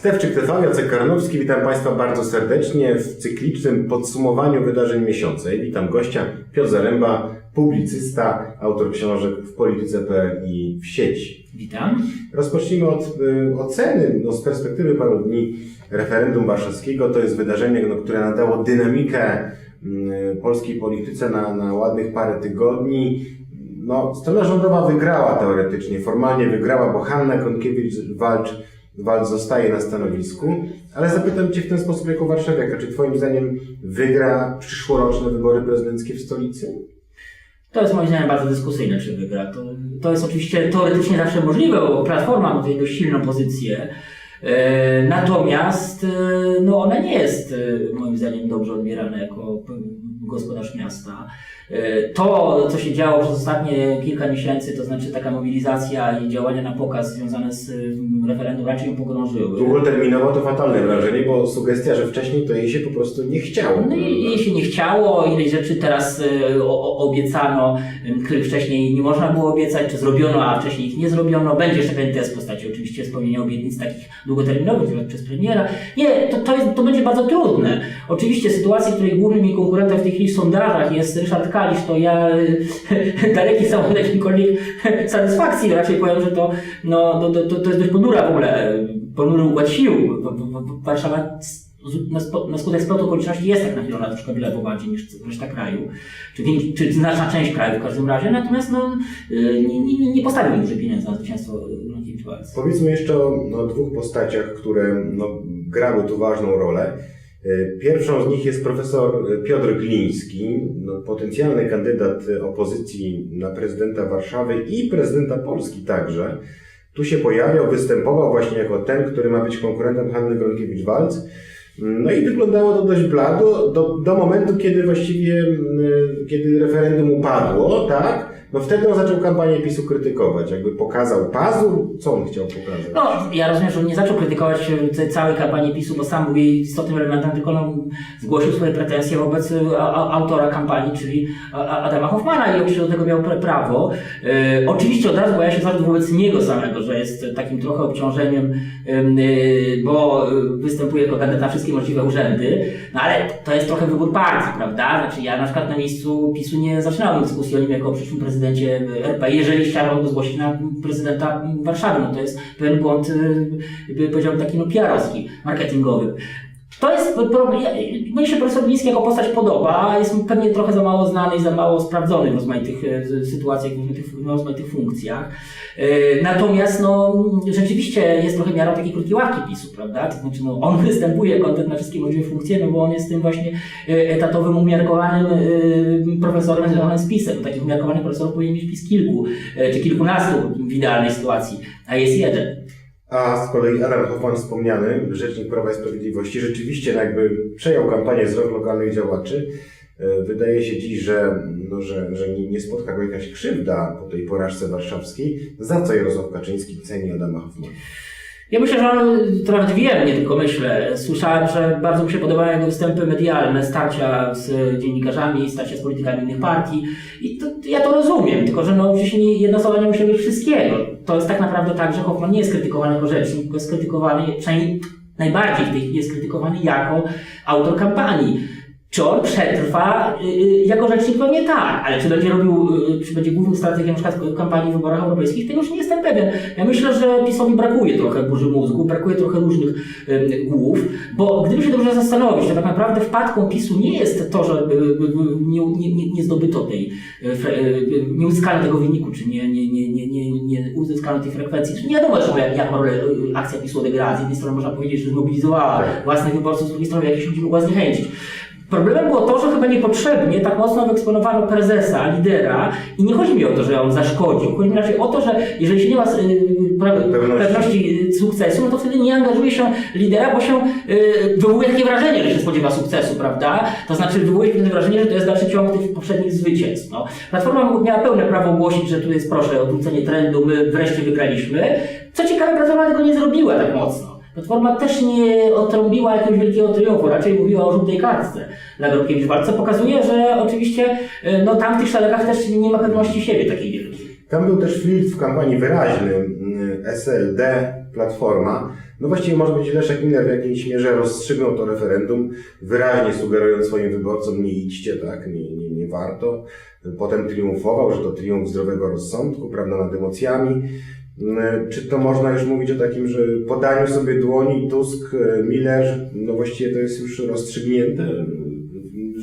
Stewczyk TV, Jacek Karnowski, witam Państwa bardzo serdecznie w cyklicznym podsumowaniu wydarzeń miesiąca. I witam gościa Piotr Zaręba, publicysta, autor książek w polityce.pl i w sieci. Witam. Rozpocznijmy od y, oceny no, z perspektywy paru dni referendum warszawskiego. To jest wydarzenie, no, które nadało dynamikę y, polskiej polityce na, na ładnych parę tygodni. No, strona rządowa wygrała teoretycznie, formalnie wygrała, bo Hanna Gronkiewicz-Walcz Walcz zostaje na stanowisku, ale zapytam Cię w ten sposób jako warszawiaka, czy Twoim zdaniem wygra przyszłoroczne wybory prezydenckie w stolicy? To jest moim zdaniem bardzo dyskusyjne, czy wygra. To, to jest oczywiście teoretycznie zawsze możliwe, bo Platforma ma tutaj dość silną pozycję. E, natomiast e, no ona nie jest e, moim zdaniem dobrze odbierana jako gospodarz miasta. To, co się działo przez ostatnie kilka miesięcy, to znaczy taka mobilizacja i działania na pokaz związane z referendum raczej ją pogrążyły. Długoterminowo to fatalne wrażenie, bo sugestia, że wcześniej to jej się po prostu nie chciało. No i jej się nie chciało, ileś rzeczy teraz obiecano, których wcześniej nie można było obiecać, czy zrobiono, a wcześniej ich nie zrobiono. Będzie jeszcze ten test w postaci oczywiście spełnienia obietnic takich długoterminowych, nawet przez premiera. Nie, to, to, jest, to będzie bardzo trudne. Oczywiście sytuacja, w której głównym jej konkurentem w tej chwili w sondażach jest Ryszard Kalisz, to ja daleki są od jakiejkolwiek satysfakcji, raczej powiem, że to, no, to, to, to jest dość ponura w ogóle, e, ponury układ sił. Warszawa na, skutek splotu okoliczności jest tak nachylona troszkę w lewo bardziej niż reszta kraju, czy, czy znaczna część kraju w każdym razie, natomiast no, y, nie, nie, nie postawił dużo pieniędzy na zwycięstwo Gronkiewicz Walc. Powiedzmy jeszcze o no, dwóch postaciach, które no, grały tu ważną rolę. Y, Pierwszą z nich jest profesor Piotr Gliński, no, potencjalny kandydat opozycji na prezydenta Warszawy i prezydenta Polski także. Tu się pojawiał, występował właśnie jako ten, który ma być konkurentem Hanny Gronkiewicz-Walc. No i wyglądało to dość blado do, do momentu, kiedy właściwie, y, kiedy referendum upadło, tak? No wtedy on zaczął kampanię PiSu krytykować, jakby pokazał pazur, co on chciał pokazać. No, ja rozumiem, że on nie zaczął krytykować tej całej kampanii PiSu, bo sam był jej istotnym elementem, tylko no, zgłosił swoje pretensje wobec a, autora kampanii, czyli a- Adama Hoffmana i oczywiście do tego miał pra- prawo. Oczywiście od razu pojawia się zarzut wobec niego samego, że jest takim trochę obciążeniem, bo występuje jako kandydat na wszystkie możliwe urzędy, no ale to jest trochę wybór partii, prawda? Znaczy ja na przykład na miejscu PiSu nie zaczynałem dyskusji o nim jako przyszłym prezydencie RP, jeżeli chciałbym go zgłosić na prezydenta Warszawy, no to jest pewien błąd, y, powiedziałbym taki no PR-owski, marketingowy. To jest problem. Mnie się profesor Gliński jako postać podoba, jest pewnie trochę za mało znany i za mało sprawdzony w rozmaitych e, sytuacjach, w rozmaitych, funkcjach. E, Natomiast no, rzeczywiście jest trochę miarą takiej krótkiej ławki PiSu, prawda? To znaczy no, on występuje kandydat na wszystkie możliwe funkcje, no bo on jest tym właśnie e, etatowym, umiarkowanym profesorem związanym z PiSem. Takich umiarkowanych profesorów powinien mieć PiS kilku, czy kilkunastu w idealnej sytuacji, a jest jeden. A z kolei Adam Hoffman wspomniany, rzecznik Prawa i Sprawiedliwości, rzeczywiście jakby przejął kampanię z rąk lokalnych działaczy. E, Wydaje się dziś, że, no, że, że nie spotka go jakaś krzywda po tej porażce warszawskiej. Za co Jarosław Kaczyński ceni Adama Hoffmana? Ja myślę, że on, to nawet wiem, nie tylko myślę. Słyszałem, że bardzo mu się podobają jego występy medialne, starcia z dziennikarzami, starcia z politykami innych partii. I to, ja to rozumiem, tylko że no, nie, jedna osoba nie musi robić wszystkiego. To jest tak naprawdę tak, że Hoffman nie jest krytykowany jako rzecznik, tylko jest krytykowany, przynajmniej najbardziej w tej chwili jest krytykowany jako autor kampanii. Czy on przetrwa y, y, jako rzecznik? Pewnie tak, ale czy będzie robił, y, czy będzie głównym strategiem na przykład kampanii w wyborach europejskich, tego już nie jestem pewien. Ja myślę, że PiSowi brakuje trochę burzy mózgu, brakuje trochę różnych głów, bo gdyby się dobrze zastanowić, to tak naprawdę wpadką PiSu nie jest to, że nie, nie, nie, nie zdobyto tej, nie uzyskano tego wyniku, czy nie, nie, nie, nie, nie, nie uzyskano tej frekwencji, czy nie wiadomo, że jaką rolę akcja PiSu odegrała. Z jednej strony można powiedzieć, że zmobilizowała własnych wyborców, z drugiej strony jakieś ludzi mogła zniechęcić. Problemem było to, że chyba niepotrzebnie tak mocno wyeksponowano prezesa, lidera i nie chodzi mi o to, że on zaszkodził. Chodzi mi raczej o to, że jeżeli się nie ma y, Pewności. pewności sukcesu, no to wtedy nie angażuje się lidera, bo się y, wywołuje takie wrażenie, że się spodziewa sukcesu, prawda? To znaczy wywołuje się wrażenie, że to jest dalszy ciąg tych poprzednich zwycięstw. No. Platforma miała pełne prawo ogłosić, że tu jest proszę odwrócenie trendu, my wreszcie wygraliśmy. Co ciekawe, Platforma tego nie zrobiła tak mocno. Platforma też nie otrąbiła jakiegoś wielkiego triumfu, raczej mówiła o żółtej kartce dla Gronkiewicz co pokazuje, że oczywiście y, no, tam w tych szeregach też nie ma pewności siebie takiej wielkiej. Tam był też flirt w kampanii wyraźny. mm, SLD, Platforma. No właściwie może być Leszek Miller w jakiejś mierze rozstrzygnął to referendum, wyraźnie sugerując swoim wyborcom nie idźcie, tak, nie, nie, nie warto. Potem triumfował, że to triumf zdrowego rozsądku, prawda, nad emocjami. Mm, Czy to można już mówić o takim, że podaniu sobie dłoni Tusk, e, Miller, no właściwie to jest już rozstrzygnięte, e,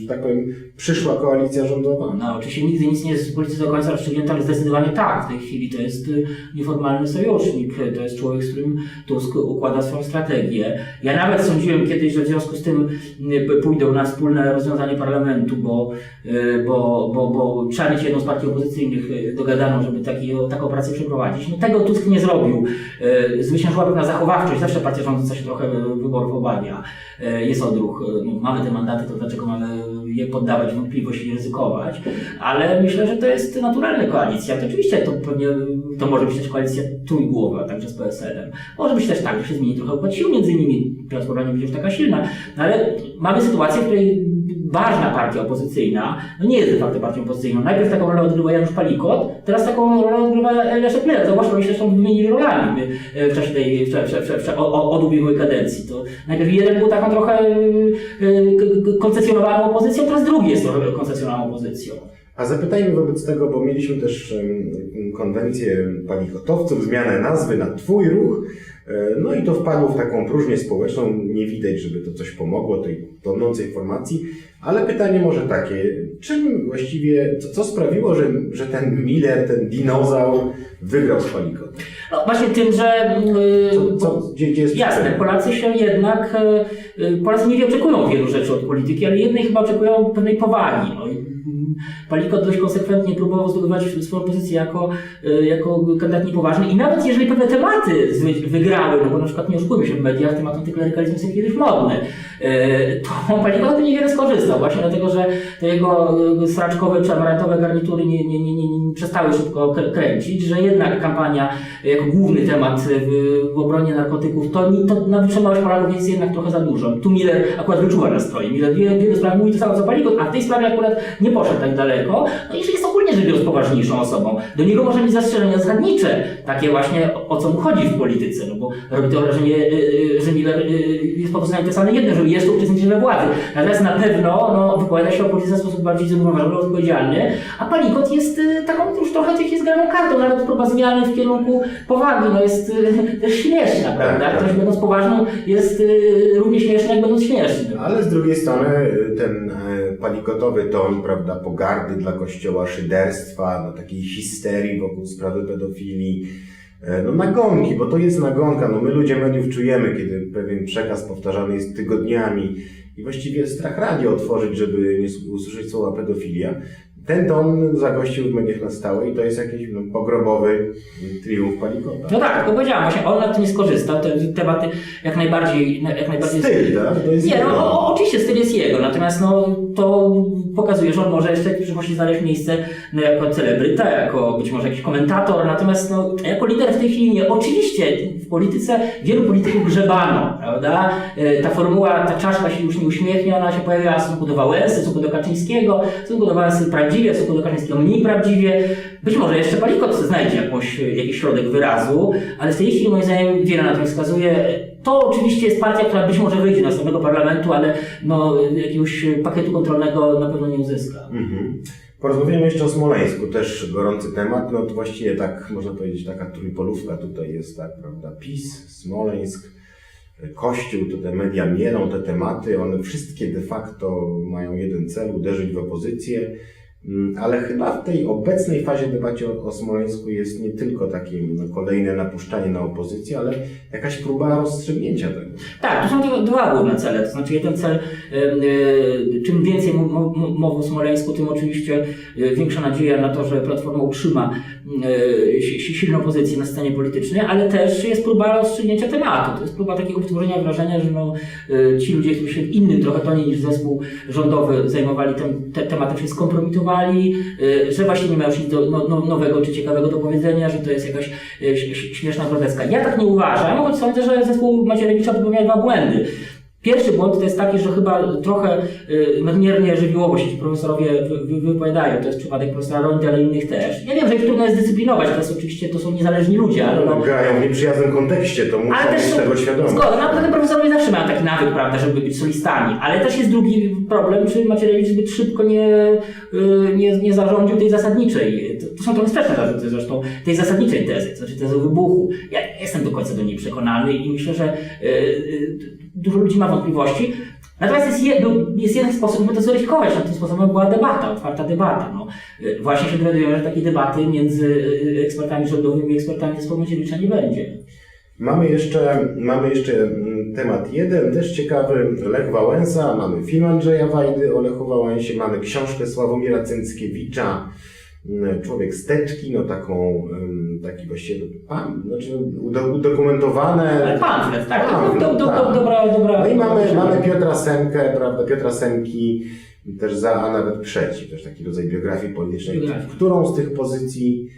że tak powiem, przyszła koalicja rządowa? No, oczywiście nigdy nic nie jest w polityce do końca rozstrzygnięte, ale zdecydowanie tak. W tej chwili to jest y, nieformalny sojusznik. To jest człowiek, z którym Tusk układa swoją strategię. Ja nawet sądziłem kiedyś, że w związku z tym y, pójdą na wspólne rozwiązanie parlamentu, bo, y, bo, bo, bo trzeba mieć jedną z partii opozycyjnych dogadaną, żeby taki, taką operację przeprowadzić. No tego Tusk nie zrobił. Zwyciężyła pewna zachowawczość. Zawsze partia rządząca się trochę wyborów obawia. Jest odruch. No, mamy te mandaty, to dlaczego mamy je poddawać wątpliwości i ryzykować? Ale myślę, że to jest naturalna koalicja. To oczywiście to pewnie to może być też koalicja trójgłowa, także z PSL-em. Może być też tak, że się zmieni trochę układ sił między nimi. Platforma nie będzie już taka silna. No ale mamy sytuację, w której ważna partia opozycyjna, no nie jest de facto partią opozycyjną. Najpierw taką rolę odgrywa Janusz Palikot, teraz taką rolę odgrywa Leszek Miller. Zauważmy, oni się zresztą wymienili rolami w czasie tej, w, w, w, od, ubiegłej kadencji. To najpierw jeden był taką trochę k- koncesjonowaną opozycją, teraz drugi jest trochę koncesjonowaną opozycją. A zapytajmy wobec tego, bo mieliśmy też konwencję palikotowców, zmianę nazwy na Twój ruch, e, no i to wpadło w taką próżnię społeczną, nie widać, żeby to coś pomogło tej tonącej formacji, ale pytanie może takie, czym właściwie, co, co sprawiło, że, że ten Miller, ten dinozaur wygrał z palikotem? No właśnie tym, że... y, Co, co, gdzie, gdzie jest Jasne, przyczyna? Polacy się jednak, y, y, Polacy nie oczekują wielu rzeczy od polityki, ale jednej chyba oczekują pewnej powagi. No. Palikot dość konsekwentnie próbował zdobywać swoją pozycję jako, y, jako kandydat niepoważny i nawet jeżeli pewne tematy wygrały, no bo na przykład nie oszukujmy się w mediach, temat antyklerykalizmu jest kiedyś modny, y, to Palikot by niewiele skorzystał właśnie dlatego, że te jego y, straczkowe czy amarantowe garnitury nie, nie, nie, nie, przestały szybko krę- kręcić, że jednak kampania jako główny temat w, w obronie narkotyków, to, to na wytrzymałość Polaków jest jednak trochę za dużo. Tu Miller akurat wyczuwa nastroje. Miller wielu, wielu sprawach mówi to samo co Palikot, a w tej sprawie akurat nie poszedł tak daleko. No i ogólnie rzecz biorąc poważniejszą osobą. Do niego może mieć zastrzeżenia zasadnicze, takie właśnie o, co mu chodzi w polityce, no bo robi to wrażenie, y, y, że Miller y, jest po prostu zainteresowany jednym, żeby jeszcze uczestniczyć we władzy. Natomiast na pewno no, wypowiada się o polityce w sposób bardziej zrównoważony, odpowiedzialny, a Palikot jest taką już trochę jest graną kartą, nawet próba zmiany w kierunku powagi, no jest też śmieszna, prawda? tak. Ktoś będąc poważną jest równie śmieszny, jak będąc śmieszny. Ale z drugiej strony ten e, palikotowy ton, prawda, pogardy dla kościoła, szyderstwa, no, takiej histerii wokół sprawy pedofilii, e, no nagonki, bo to jest nagonka, no my ludzie mediów czujemy, kiedy pewien przekaz powtarzany jest tygodniami i właściwie strach radio otworzyć, żeby nie usłyszeć słowa pedofilia. Ten ton zagościł w mediach na stałe i to jest jakiś no, pogrobowy triumf palikota. No tak, tylko powiedziałam, właśnie on na tym nie skorzystał, te tematy jak najbardziej, jak najbardziej Styl, tak? To Nie, no o, oczywiście styl jest jego, natomiast no, to pokazuje, że on może jeszcze w przyszłości znaleźć miejsce no, jako celebryta, jako być może jakiś komentator, natomiast no, jako lider w tej chwili nie. Oczywiście w polityce wielu polityków grzebano, prawda? E, Ta formuła, ta czaszka się już nie uśmiechnie, ona się pojawiła w stosunku do Wałęsy, w stosunku do Kaczyńskiego, w stosunku do Wałęsy prawdziwie, w stosunku do Kaczyńskiego mniej prawdziwie. Być może jeszcze Palikot znajdzie jakąś, jakiś środek wyrazu, ale w tej chwili moim zdaniem wiele na to wskazuje. To oczywiście jest partia, która być może wyjdzie do następnego parlamentu, ale no, jakiegoś pakietu kontrolnego na pewno nie uzyska. Mhm. Porozmawiamy jeszcze o Smoleńsku, też gorący temat. No to właściwie tak, można powiedzieć, taka trójpolówka tutaj jest, tak, prawda? PiS, Smoleńsk, Kościół, to te media mielą te tematy, one wszystkie de facto mają jeden cel, uderzyć w opozycję. Mm, Ale chyba w tej obecnej fazie debacie o, o Smoleńsku jest nie tylko takie no, kolejne napuszczanie na opozycję, ale jakaś próba rozstrzygnięcia tego. Tak, to są dwa- główne cele. To znaczy jeden cel, czym więcej mu- mu- mu- mowy o Smoleńsku, tym oczywiście e, większa nadzieja na to, że Platforma utrzyma e, si- si- silną pozycję na scenie politycznej, ale też jest próba rozstrzygnięcia tematu. To jest próba takiego wytworzenia wrażenia, że no, e, ci ludzie, którzy się innym trochę tonie niż zespół rządowy zajmowali tym te, tematem, się skompromitowali, e, że właśnie nie mają już nic do, no, no, nowego czy ciekawego do powiedzenia, że to jest jakaś e, śmieszna groteska. Ja tak nie uważam, choć sądzę, że zespół Macierewicza popełnia dwa błędy. Pierwszy błąd to jest taki, że chyba trochę y, nadmiernie żywiołowo się ci profesorowie wy, wy, wypowiadają. To jest przypadek profesora Rondy, ale innych też. Ja wiem, że ich trudno jest dyscyplinować, to jest oczywiście, to są niezależni ludzie, ale No, grają w nieprzyjaznym kontekście, to muszą ale też tego świadomi. zgoda, no, potem profesorowie zawsze mają taki nawyk, prawda, żeby być solistami, ale też jest drugi problem, czy Macierewicz zbyt szybko nie, y, nie, nie zarządził tej zasadniczej, to, to są trochę sprzeczne zarzuty zresztą, tej zasadniczej tezy, to znaczy tezy wybuchu. Ja jestem do końca do niej przekonany i myślę, że y, dużo ludzi ma wątpliwości. Natomiast jest, je, jest jeden sposób, żeby to zweryfikować. Tym sposobem była debata, otwarta debata. No, y, właśnie się dowiadujemy, że takiej debaty między y, ekspertami rządowymi i ekspertami z Macierewicza nie będzie. Mamy jeszcze, mamy jeszcze mm, temat jeden, też ciekawy, Lech Wałęsa, mamy film Andrzeja Wajdy o Lechu Wałęsie, mamy książkę Sławomira Cęckiewicza, Człowiek z teczki, no taką, taki właściwie pan, znaczy udo- udokumentowane. Ale pamflet, tak? Pamflet, do, do, do, tak. dobra, dobra. No i mamy, mamy Piotra Semkę, prawda, Piotra Semki też za, a nawet przeciw, też taki rodzaj biografii politycznej. Biografii. Którą z tych pozycji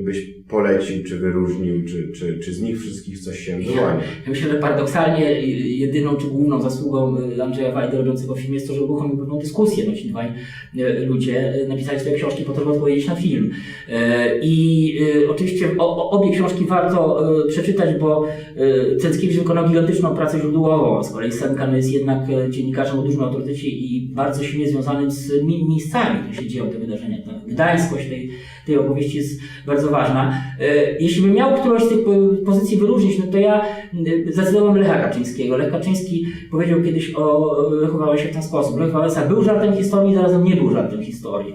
byś polecił, czy wyróżnił, czy, czy, czy z nich wszystkich coś się wyłania? Ja myślę, że paradoksalnie y, jedyną czy główną zasługą y, Andrzeja Wajdy robiącego film jest to, że uruchomił pewną dyskusję. No ci dwaj y, ludzie y, napisali swoje książki po to, żeby odpowiedzieć na film. Y, I y, oczywiście obie książki warto y, przeczytać, bo y, Cęckiewicz wykonał gigantyczną pracę źródłową. Z kolei Semka no, jest jednak y, dziennikarzem o dużym autorytecie i bardzo silnie związanym z mi, miejscami, które się dzieją te wydarzenia. Ta gdańskość tej, tej opowieści jest bardzo ważna. E, Jeśli bym miał którąś z tych po- pozycji wyróżnić, no to ja e, zdecydowałem Lecha Kaczyńskiego. Lech Kaczyński powiedział kiedyś o Lechu Wałęsie w ten sposób. Lech Wałęsa był żartem historii, zarazem nie był żartem historii.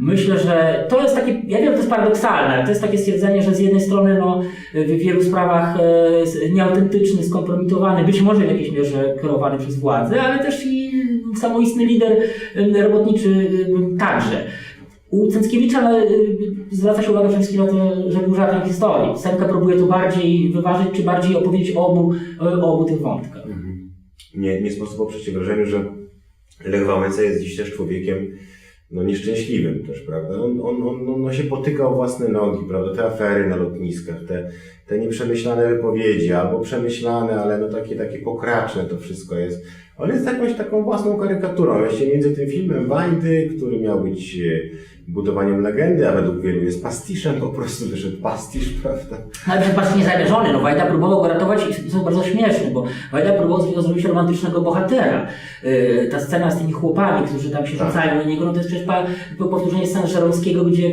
Myślę, że to jest takie, ja wiem, to jest paradoksalne, to jest takie stwierdzenie, że z jednej strony no, w wielu sprawach e, nieautentyczny, skompromitowany, być może w jakiejś mierze kierowany przez władzę, ale też i samoistny lider e, robotniczy e, także. U Cęckiewicza no, y, zwraca się uwagę przede wszystkim na to, że był żartem historii. Semka próbuje to bardziej wyważyć, czy bardziej opowiedzieć o obu, o obu tych wątkach. Nie, nie sposób oprzeć się wrażeniu, że Lech Wałęsa jest dziś też człowiekiem no, nieszczęśliwym też, prawda? On, on, on, on, on się potyka o własne nogi, prawda? Te afery na lotniskach, te, te nieprzemyślane wypowiedzi, albo przemyślane, ale no takie, takie pokraczne to wszystko jest. On jest jakąś taką własną karykaturą. Właśnie między tym filmem Wajdy, który miał być e, budowaniem legendy, a według wielu jest pastiszem, po prostu wyszedł pastisz, prawda? Ale patrz niezamierzony, no Wajda próbował go ratować i to jest bardzo śmieszne, bo Wajda próbował z niego zrobić romantycznego bohatera. Yy, ta scena z tymi chłopami, którzy tam się Tak. rzucają na niego, no to jest przecież pa, po- powtórzenie sceny Żeromskiego, gdzie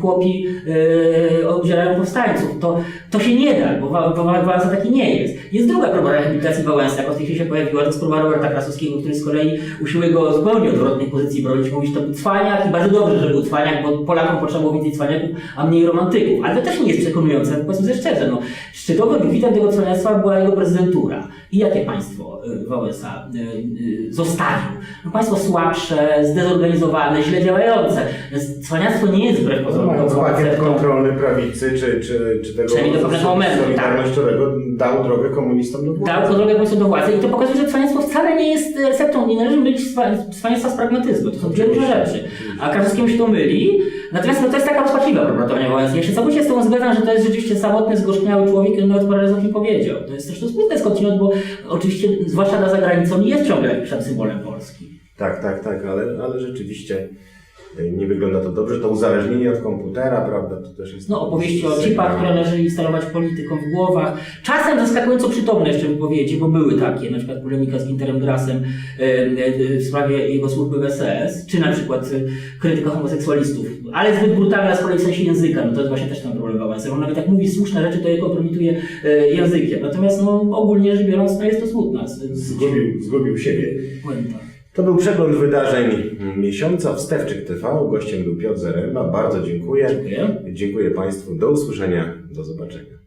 chłopi yy, obdzielają powstańców. To, to się nie da, bo bo Wa- Wałęsa taki nie jest. Jest druga próba rehabilitacji Wałęsy, jaka w tej chwili się pojawiła, to jest próba Roberta Krasowskiego, który z kolei usiłuje go zupełnie odwrotnej pozycji bronić, mówić, to był cwaniak i bardzo dobrze, że był cwaniak, bo Polakom potrzeba więcej cwaniaków, a mniej romantyków. Ale to też nie jest przekonujące, powiedzmy sobie szczerze, no, szczytowym gwitem tego cwaniactwa była jego prezydentura. I jakie państwo y, Wałęsa y, y, zostawił? No, państwo słabsze, zdezorganizowane, źle działające. Cwaniactwo nie jest wbrew pozorom Mając dobrą pakiet kontrolny prawicy, czy, czy, czy tego do pewnego momentu, tak. solidarnościowego dał drogę komunistom do władzy. Dał drogę państwu do władzy i to pokazuje, że cwaniactwo wcale nie jest receptą, nie należy mylić cwa- cwaniactwa z pragmatyzmu. To są dwie różne rzeczy. A Krasowskiemu się to myli. Natomiast no, to jest taka rozpaczliwa proponowania Wałęsy. Ja się całkowicie z tą zgadzam, że to jest rzeczywiście samotny, zgorzkniały człowiek, on nawet parę razy o tym powiedział. To jest zresztą smutne skądinąd, bo oczywiście, zwłaszcza na zagranicą, jest ciągle jakimś tam symbolem Polski. Tak, tak, tak, ale, ale rzeczywiście nie wygląda to dobrze. To uzależnienie od komputera, prawda, to też jest... No, opowieści o chipach, które należy instalować politykom w głowach. Czasem zaskakująco przytomne jeszcze wypowiedzi, bo były takie, na przykład polemika z Ginterem Grassem e, e, w sprawie jego służby w SS, czy na przykład krytyka homoseksualistów, ale zbyt brutalna z kolei w sensie języka, no to jest właśnie też ten problem Wałęsy. On nawet jak mówi słuszne rzeczy, to je kompromituje językiem. Natomiast no, ogólnie rzecz biorąc, no jest to smutna Zgubił, zgubił siebie. puenta. To był przegląd wydarzeń miesiąca w Stewczyk TV. Gościem był Piotr Zaręba. Bardzo dziękuję. Dziękuję. Dziękuję Państwu. Do usłyszenia. Do zobaczenia.